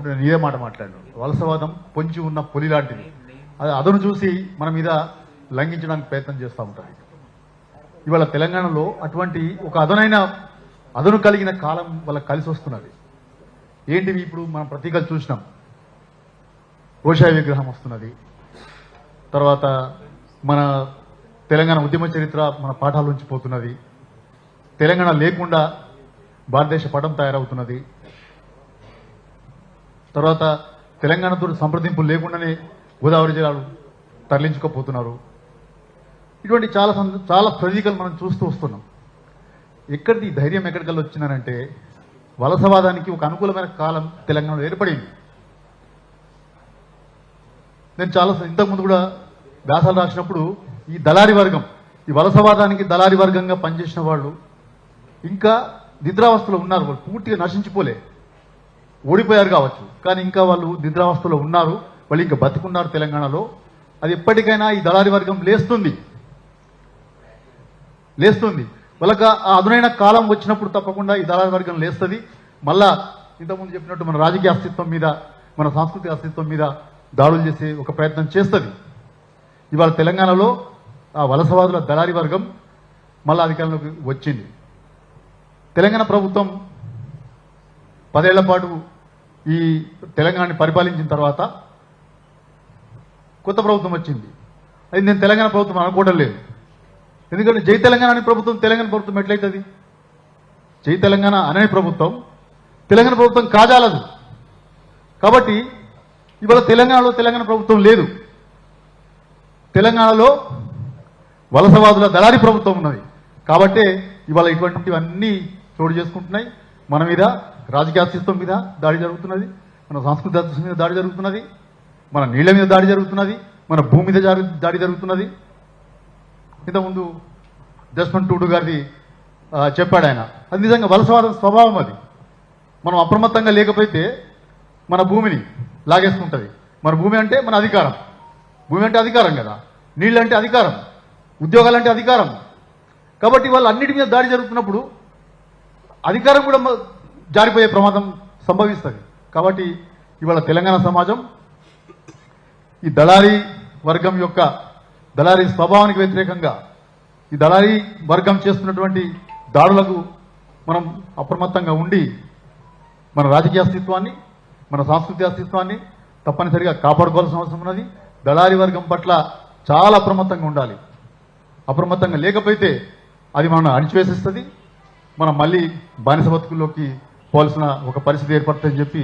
ఇదే మాట మాట్లాడు వలసవాదం పొంచి ఉన్న పులి లాంటిది. అది అదను చూసి మన మీద లంఘించడానికి ప్రయత్నం చేస్తూ ఉంటాయి ఇవాళ తెలంగాణలో అటువంటి ఒక అదనైన అదను కలిగిన కాలం వాళ్ళకి కలిసి వస్తున్నది. ఏంటివి ఇప్పుడు మనం ప్రతీకలు చూసినాం. రోషాయ విగ్రహం వస్తున్నది. తర్వాత మన తెలంగాణ ఉద్యమ చరిత్ర మన పాఠాల నుంచి పోతున్నది. తెలంగాణ లేకుండా భారతదేశ పటం తయారవుతున్నది. తర్వాత తెలంగాణతో సంప్రదింపులు లేకుండానే గోదావరి జిల్లాలు తరలించుకోపోతున్నారు. ఇటువంటి చాలా చాలా ప్రతీకలు మనం చూస్తూ వస్తున్నాం. ఎక్కడిది ధైర్యం ఎక్కడికల్లా వచ్చిందనంటే వలసవాదానికి ఒక అనుకూలమైన కాలం తెలంగాణలో ఏర్పడింది. నేను చాలా ఇంతకుముందు కూడా వ్యాసాలు రాసినప్పుడు ఈ దళారి వర్గం ఈ వలసవాదానికి దళారి వర్గంగా పనిచేసిన వాళ్ళు ఇంకా నిద్రావస్థలో ఉన్నారు వాళ్ళు పూర్తిగా నశించిపోలే. ఓడిపోయారు కావచ్చు. కానీ ఇంకా వాళ్ళు నిద్రావస్థలో ఉన్నారు. వాళ్ళు ఇంకా బతుకున్నారు తెలంగాణలో. అది ఎప్పటికైనా ఈ దళారి వర్గం లేస్తుంది. లేస్తుంది. వాళ్ళకి ఆ అదునైన కాలం వచ్చినప్పుడు తప్పకుండా ఈ దళారి వర్గం లేస్తుంది. మళ్ళా ఇంతకుముందు చెప్పినట్టు మన రాజకీయ అస్తిత్వం మీద మన సాంస్కృతిక అస్తిత్వం మీద దాడులు చేసే ఒక ప్రయత్నం చేస్తుంది. ఇవాళ తెలంగాణలో ఆ వలసవాదుల దళారి వర్గం మళ్ళా అధికారంలోకి వచ్చింది. తెలంగాణ ప్రభుత్వం పదేళ్ళ పాటు ఈ తెలంగాణని పరిపాలించిన తర్వాత కొత్త ప్రభుత్వం వచ్చింది. అది నేను తెలంగాణ ప్రభుత్వం అనుకోవడం లేదు. ఎందుకంటే జై తెలంగాణ అనే ప్రభుత్వం తెలంగాణ ప్రభుత్వం ఎట్లయితుంది? జై తెలంగాణ అనే ప్రభుత్వం తెలంగాణ ప్రభుత్వం కాజాలదు. కాబట్టి ఇవాళ తెలంగాణలో తెలంగాణ ప్రభుత్వం లేదు. తెలంగాణలో వలసవాదుల దళారి ప్రభుత్వం ఉన్నది. కాబట్టే ఇవాళ ఇటువంటివన్నీ చోటు చేసుకుంటున్నాయి. మన మీద రాజకీయ అస్తిత్వం మీద దాడి జరుగుతున్నది మన సాంస్కృతిక అస్తిత్వం మీద దాడి జరుగుతున్నది మన నీళ్ళ మీద దాడి జరుగుతున్నది మన భూమి మీద దాడి జరుగుతున్నది. ఇంతకుముందు జస్మన్ టూడు గారిది చెప్పాడు ఆయన. అది నిజంగా వలసవాదం స్వభావం అది. మనం అప్రమత్తంగా లేకపోతే మన భూమిని లాగేసుకుంటుంది. మన భూమి అంటే మన అధికారం. భూమి అంటే అధికారం కదా. నీళ్ళు అంటే అధికారం. ఉద్యోగాలంటే అధికారం. కాబట్టి వాళ్ళు అన్నిటి మీద దాడి జరుగుతున్నప్పుడు అధికారం కూడా జారిపోయే ప్రమాదం సంభవిస్తుంది. కాబట్టి ఇవాళ తెలంగాణ సమాజం ఈ దళారీ వర్గం యొక్క దళారీ స్వభావానికి వ్యతిరేకంగా ఈ దళారీ వర్గం చేస్తున్నటువంటి దాడులకు మనం అప్రమత్తంగా ఉండి మన రాజకీయ అస్తిత్వాన్ని మన సాంస్కృతిక అస్తిత్వాన్ని తప్పనిసరిగా కాపాడుకోవాల్సిన అవసరం ఉన్నది. దళారీ వర్గం పట్ల చాలా అప్రమత్తంగా ఉండాలి. అప్రమత్తంగా లేకపోతే అది మనం అణిచివేసిస్తుంది. మనం మళ్ళీ బానిస బతుకుల్లోకి పోవాల్సిన ఒక పరిస్థితి ఏర్పడుతుందని చెప్పి